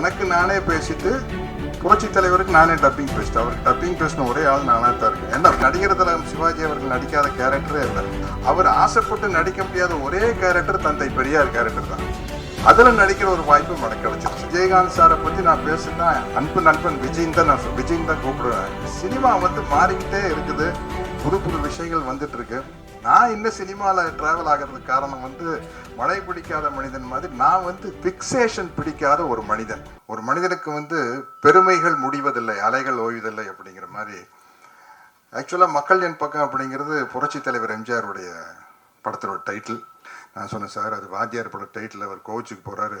எனக்கு நானே பேசிட்டு புரட்சி தலைவருக்கு நானே டப்பிங் பேசிட்டு அவருக்கு டப்பிங் பேசின ஒரே ஆள் நானாக தான் இருக்கேன். ஏன்னா நடிகர் தலைவர் சிவாஜி அவர்கள் நடிக்காத கேரக்டரே இல்லை. அவர் ஆசைப்பட்டு நடிக்க முடியாத ஒரே கேரக்டர் தந்தை பெரியார் கேரக்டர் தான். அதில் நடிக்கிற ஒரு வாய்ப்பு எனக்கு கிடைச்சிருச்சு விஜயகாந்த் சாரை பற்றி நான் பேசுனா அன்பு நண்பன் விஜயின் தான் நான் விஜயின் தான் கூப்பிடுவேன். சினிமா வந்து மாறிக்கிட்டே இருக்குது. புது புது விஷயங்கள் வந்துட்டு இருக்கு. நான் இன்னும் சினிமாவில் ட்ராவல் ஆகிறதுக்கு காரணம் வந்து மழை பிடிக்காத மனிதன் மாதிரி நான் வந்து ஃபிக்சேஷன் பிடிக்காத ஒரு மனிதன். ஒரு மனிதனுக்கு வந்து பெருமைகள் முடிவதில்லை அலைகள் ஓய்வதில்லை அப்படிங்கிற மாதிரி. ஆக்சுவலாக மக்கள் என் பக்கம் அப்படிங்கிறது புரட்சி தலைவர் எம்ஜிஆருடைய படத்தோட டைட்டில் நான் சொன்னேன் சார் அது வாத்தியார் பட டைட்டில் அவர் கோச்சுக்கு போகிறாரு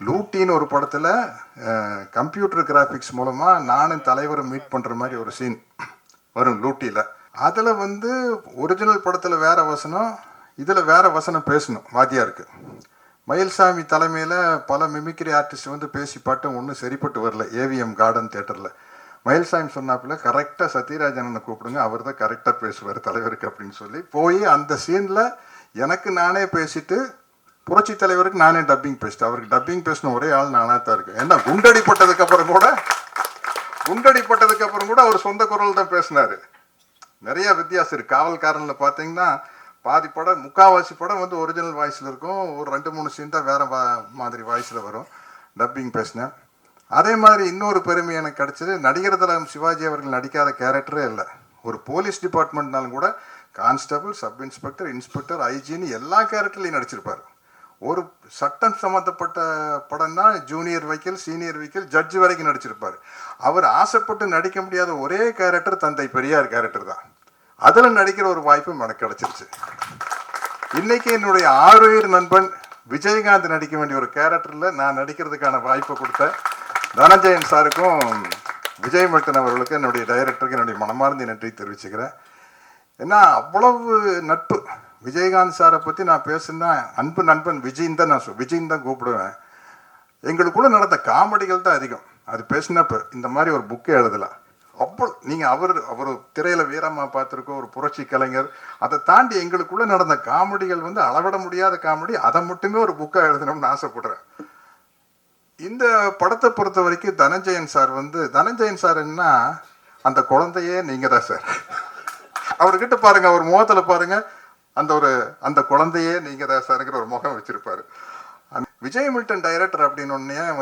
லூட்டின்னு ஒரு படத்தில் கம்ப்யூட்டர் கிராஃபிக்ஸ் மூலமாக நானும் தலைவரை மீட் பண்ணுற மாதிரி ஒரு சீன் வரும் லூட்டியில். அதில் வந்து ஒரிஜினல் படத்தில் வேறு வசனம் இதில் வேறு வசனம் பேசணும் வாத்தியாருக்கு. மயில்சாமி தலைமையில் பல மிமிக்ரி ஆர்டிஸ்ட் வந்து பேசி பாட்டும் ஒன்றும் சரிப்பட்டு வரல ஏவிஎம் கார்டன் தேட்டரில் மயில்சாமி சொன்னாப்புல கரெக்டாக சத்யராஜனனை கூப்பிடுங்க அவர் தான் கரெக்டாக பேசுவார் தலைவருக்கு அப்படின்னு சொல்லி போய் அந்த சீனில் எனக்கு நானே பேசிட்டு புரட்சி தலைவருக்கு நானே டப்பிங் பேசிட்டேன் அவருக்கு டப்பிங் பேசின ஒரே ஆள் நானாக தான் இருக்கு ஏன்னா குண்டடிப்பட்டதுக்கப்புறம் கூட குண்டடிப்பட்டதுக்கப்புறம் கூட அவர் சொந்த குரல் தான் பேசினாரு. நிறைய வித்தியாசம் இருக்கு. காவல்காரனில் பார்த்தீங்கன்னா பாதி படம் முக்காவாசி படம் வந்து ஒரிஜினல் வாய்ஸில் இருக்கும். ஒரு ரெண்டு மூணு சீன் தான் வேற வா- மாதிரி வாய்ஸில் வரும் டப்பிங் பேசினேன் அதே மாதிரி இன்னொரு பெருமை எனக்கு கிடைச்சது நடிகர் தலம் சிவாஜி அவர்கள் நடிக்காத கேரக்டரே இல்லை. ஒரு போலீஸ் டிபார்ட்மெண்ட்னாலும் கூட கான்ஸ்டபிள் சப் இன்ஸ்பெக்டர் இன்ஸ்பெக்டர் ஐஜின்னு எல்லா கேரக்டர்லையும் நடிச்சிருப்பார். ஒரு சட்டம் சம்மந்தப்பட்ட படம்னா ஜூனியர் வைக்கல் சீனியர் வைக்கல் ஜட்ஜ் வரைக்கும் நடிச்சிருப்பார். அவர் ஆசைப்பட்டு நடிக்க முடியாத ஒரே கேரக்டர் தந்தை பெரியார் கேரக்டர் தான். அதில் நடிக்கிற ஒரு வாய்ப்பும் எனக்கு கிடச்சிருச்சு. இன்னைக்கு என்னுடைய ஆறுயிர் நண்பன் விஜயகாந்த் நடிக்க வேண்டிய ஒரு கேரக்டரில் நான் நடிக்கிறதுக்கான வாய்ப்பை கொடுத்த தனஞ்சயன் சாருக்கும் விஜய் மட்டன் அவர்களுக்கு என்னுடைய டைரக்டருக்கு என்னுடைய மனமார்ந்த நன்றி தெரிவிச்சுக்கிறேன். ஏன்னா அவ்வளவு நட்பு விஜயகாந்த் சாரை பற்றி நான் பேசுனா அன்பு நண்பன் விஜயின் தான் நான் சொ- விஜயின் தான் கூப்பிடுவேன். எங்களுக்குள்ள நடந்த காமெடிகள் தான் அதிகம். அது பேசினப்ப இந்த மாதிரி ஒரு புக்கே எழுதலாம். அவ்வளோ நீங்கள் அவர் அவர் திரையில் வீரமாக பார்த்துருக்கோம் ஒரு புரட்சி கலைஞர். அதை தாண்டி எங்களுக்குள்ள நடந்த காமெடிகள் வந்து அளவிட முடியாத காமெடி அதை மட்டுமே ஒரு புக்காக எழுதணும்னு ஆசைப்படுறேன். இந்த படத்தை பொறுத்த வரைக்கும் தனஞ்சயன் சார் வந்து தனஞ்சயன் சார் என்ன அந்த குழந்தையே நீங்கள் தான் சார். அவர்கிட்ட பாருங்கள் அவர் முகத்தில் பாருங்கள் அந்த ஒரு அந்த குழந்தையே நீங்கள் தான் சார்ங்கிற ஒரு முகம் வச்சுருப்பார். விஜய் மில்டன் டைரக்டர் அப்படின்னு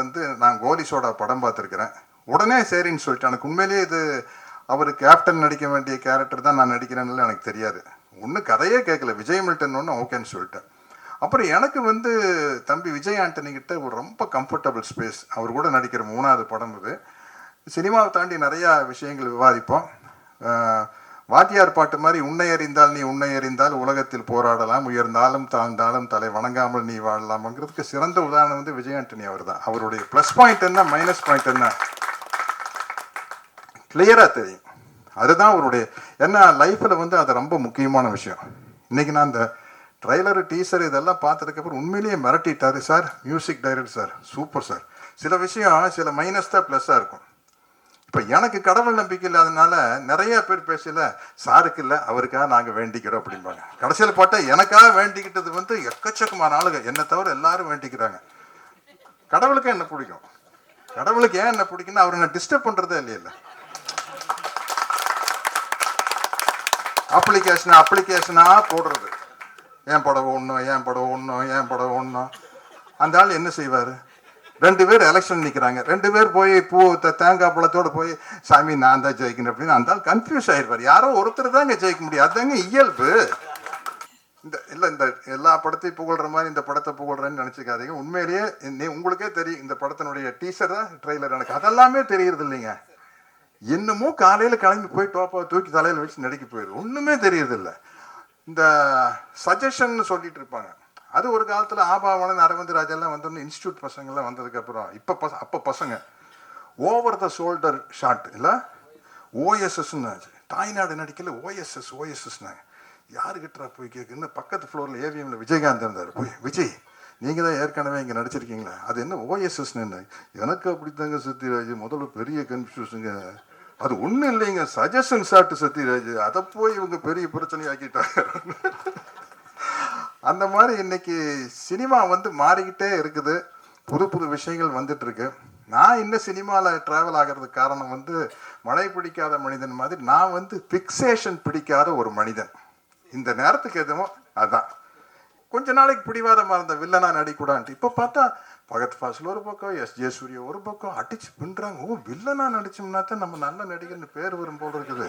வந்து நான் கோலி சோடா படம் பார்த்துருக்குறேன். உடனே சரின்னு சொல்லிட்டு எனக்கு உண்மையிலேயே இது அவர் கேப்டன் நடிக்க வேண்டிய கேரக்டர் தான் நான் நடிக்கிறேன்னு எனக்கு தெரியாது. ஒன்றும் கதையே கேட்கல விஜய் மில்டன் ஒன்று ஓகேன்னு சொல்லிட்டேன். அப்புறம் எனக்கு வந்து தம்பி விஜய் ஆண்டனி கிட்ட ஒரு ரொம்ப கம்ஃபர்டபுள் ஸ்பேஸ் அவர் கூட நடிக்கிற மூணாவது படம் இது. சினிமாவை தாண்டி நிறையா விஷயங்கள் விவாதிப்போம். வாத்தியார் பாட்டு மாதிரி உன்னை அறிந்தால் நீ உன்னை அறிந்தால் உலகத்தில் போராடலாம் உயர்ந்தாலும் தாழ்ந்தாலும் தலை வணங்காமல் நீ வாழலாம்ங்கிறதுக்கு சிறந்த உதாரணம் வந்து விஜய் ஆண்டனி அவர் தான் அவருடைய ப்ளஸ் பாயிண்ட் என்ன மைனஸ் பாயிண்ட் என்ன? கிளியராக தெரியும். அதுதான் அவருடைய ஏன்னா லைஃப்பில் வந்து அது ரொம்ப முக்கியமான விஷயம். இன்னைக்கு நான் இந்த ட்ரைலரு டீசர் இதெல்லாம் பார்த்ததுக்கப்புறம் உண்மையிலேயே மிரட்டிட்டாரு sir music director sir. Super sir. சில விஷயம் சில மைனஸ் தான் ப்ளஸ்ஸாக இருக்கும். இப்போ எனக்கு கடவுள் நம்பிக்கை இல்லாதனால நிறைய பேர் பேசல சாருக்கு இல்லை அவருக்காக நாங்கள் வேண்டிக்கிறோம் அப்படிம்பாங்க. கடைசியில் பார்த்தா எனக்காக வேண்டிக்கிட்டது வந்து எக்கச்சக்கமான ஆளுங்க. என்னை தவிர எல்லாரும் வேண்டிக்கிறாங்க. கடவுளுக்கு என்ன பிடிக்கும்? கடவுளுக்கு ஏன் என்ன பிடிக்கும்னா அவரை நான் டிஸ்டர்ப் பண்ணுறதே இல்லையில்ல அப்ளிகேஷன் அப்ளிகேஷனாக போடுறது. ஏன் படம் ஒன்றும் ஏன் படம் ஒன்றும் ஏன் படம் ஒன்றும் அந்த ஆள் என்ன செய்வார்? ரெண்டு பேர் எலெக்ஷன் நிற்கிறாங்க ரெண்டு பேர் போய் பூ தேங்காய் பழத்தோடு போய் சாமி நான் தான் ஜெயிக்கணும் அப்படின்னு அந்த ஆள் கன்ஃபியூஸ் ஆயிடுவார் யாரோ ஒருத்தர் தாங்க ஜெயிக்க முடியும். அதுதாங்க இயல்பு. இந்த இல்லை இந்த எல்லா படத்தையும் புகழ்ற மாதிரி இந்த படத்தை புகழ்றேன்னு நினச்சிக்காதீங்க. உண்மையிலேயே நீ உங்களுக்கே தெரியும் இந்த படத்தினுடைய டீசர் தான் ட்ரெய்லர் எனக்கு. அதெல்லாமே தெரியறது இல்லைங்க. என்னமோ காலையில் கிளம்பி போய் டோப்பாக தூக்கி தலையில் வச்சு நடிக்க போயிடும் ஒன்றுமே தெரியறதில்ல இந்த சஜஷன் சொல்லிட்டு இருப்பாங்க. அது ஒரு காலத்தில் ஆபாவனன் அரவிந்த் ராஜெல்லாம் வந்தோன்னு இன்ஸ்டியூட் பசங்கள்லாம் வந்ததுக்கப்புறம் இப்போ பச அப்போ பசங்க ஓவர் த ஷோல்டர் ஷாட் இல்லை? ஓஎஸ்எஸ்ன்னு தாய்நாடு நடிக்கல ஓஎஸ்எஸ் ஓஎஸ்எஸ்னாங்க யாருக்கிட்டா போய் கேட்குன்னு பக்கத்து ஃப்ளோரில் ஏவிஎம்ல விஜயகாந்த் இருந்தார். போய் விஜய் நீங்கள் தான் ஏற்கனவே இங்கே நடிச்சிருக்கீங்களா அது என்ன ஓஎஸ்எஸ்ன்னு எனக்கு அப்படித்தாங்க சத்யராஜ் முதல்ல பெரிய கன்ஃபியூஷனுங்க அது ஒன்றும் இல்லைங்க சஜஷன் சாட்டு சத்யராஜ் அதை போய் இவங்க பெரிய பிரச்சனையாக்கிட்டாங்க. அந்த மாதிரி இன்னைக்கு சினிமா வந்து மாறிக்கிட்டே இருக்குது. புது புது விஷயங்கள் வந்துட்டு இருக்கு நான் இன்னும் சினிமாவில் ட்ராவல் ஆகிறதுக்கு காரணம் வந்து மழை பிடிக்காத மனிதன் மாதிரி நான் வந்து ஃபிக்சேஷன் பிடிக்காத ஒரு மனிதன். இந்த நேரத்துக்கு எதுவோ அதான். கொஞ்ச நாளைக்கு பிடிவாதமாக இருந்த வில்லனா நடிக்கூடான்ட்டு. இப்போ பார்த்தா பகத் ஃபாசில் ஒரு பக்கம் எஸ் ஜே சூர்யா ஒரு பக்கம் அடிச்சு பின்றாங்க ஓ வில்லனா நடிச்சோம்னா தான் நம்ம நல்ல நடிகர்னு பேர் வரும் போல் இருக்குது.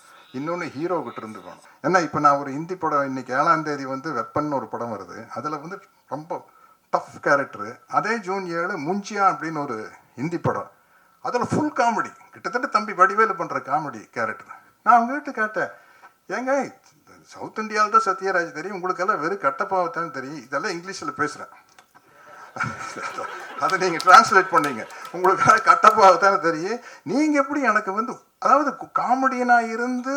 இன்னொன்று ஹீரோ கிட்ட இருந்து வேணும். ஏன்னா இப்போ நான் ஒரு ஹிந்தி படம் இன்னைக்கு ஏழாம் தேதி வந்து வெப்பன் ஒரு படம் வருது. அதில் வந்து ரொம்ப டஃப் கேரக்டரு அதே ஜூன் ஏழு முஞ்சியா அப்படின்னு ஒரு ஹிந்தி படம். அதில் ஃபுல் காமெடி கிட்டத்தட்ட தம்பி வடிவேலு பண்ணுற காமெடி கேரக்டர் நான் அவங்க கிட்ட கேட்டேன் ஏங்க சவுத் இந்தியாவில் தான் சத்யராஜ் தெரியும். உங்களுக்கெல்லாம் வெறும் கட்டப்பாவத்தான் தெரியும். இதெல்லாம் இங்கிலீஷில் பேசுகிறேன் அதை நீங்கள் டிரான்ஸ்லேட் பண்ணீங்க. உங்களுக்கு கட்டப்பாவத்தானே தெரியும். நீங்கள் எப்படி எனக்கு வந்து அதாவது காமெடியனாக இருந்து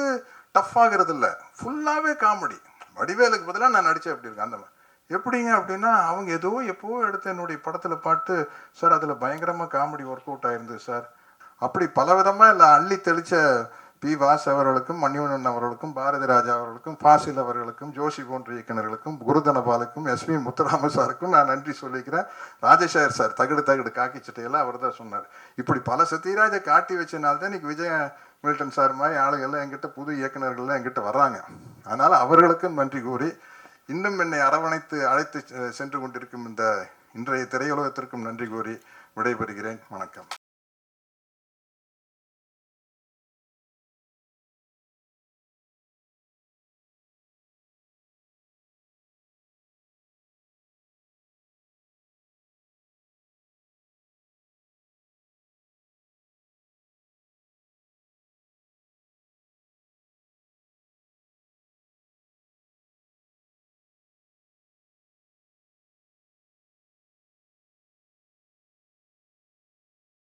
டஃப் ஆகிறது இல்லை ஃபுல்லாகவே காமெடி. வடிவேலுக்கு பதிலாக நான் நடித்தேன் அப்படி இருக்கேன் அந்த மாதிரி எப்படிங்க அப்படின்னா அவங்க ஏதோ எப்போ எடுத்த என்னுடைய படத்தில் பாட்டு சார் அதில் பயங்கரமாக காமெடி ஒர்க் அவுட் ஆயிருந்தது சார். அப்படி பலவிதமாக இல்லை அள்ளி தெளித்த பி வாஸ் அவர்களுக்கும் மணிவண்ணன் அவர்களுக்கும் பாரதி ராஜா அவர்களுக்கும் ஃபாசில் அவர்களுக்கும் ஜோஷி போன்ற இயக்குநர்களுக்கும் குருதனபாலுக்கும் எஸ்வி முத்துராம சாருக்கும் நான் நன்றி சொல்லிக்கிறேன். ராஜசேகர் சார் தகடு தகடு காக்கி சட்டையெல்லாம் அவர் தான் சொன்னார். இப்படி பல சத்யராஜை காட்டி வச்சனால தான் இன்னைக்கு விஜய மில்டன் சார் மாதிரி ஆளுகள்லாம் என்கிட்ட புது இயக்குநர்கள்லாம் என்கிட்ட வர்றாங்க. அதனால் அவர்களுக்கும் நன்றி கூறி இன்னும் என்னை அரவணைத்து அழைத்து செ- சென்று கொண்டிருக்கும் இந்த இன்றைய திரையுலகத்திற்கும் நன்றி கூறி விடைபெறுகிறேன். வணக்கம்.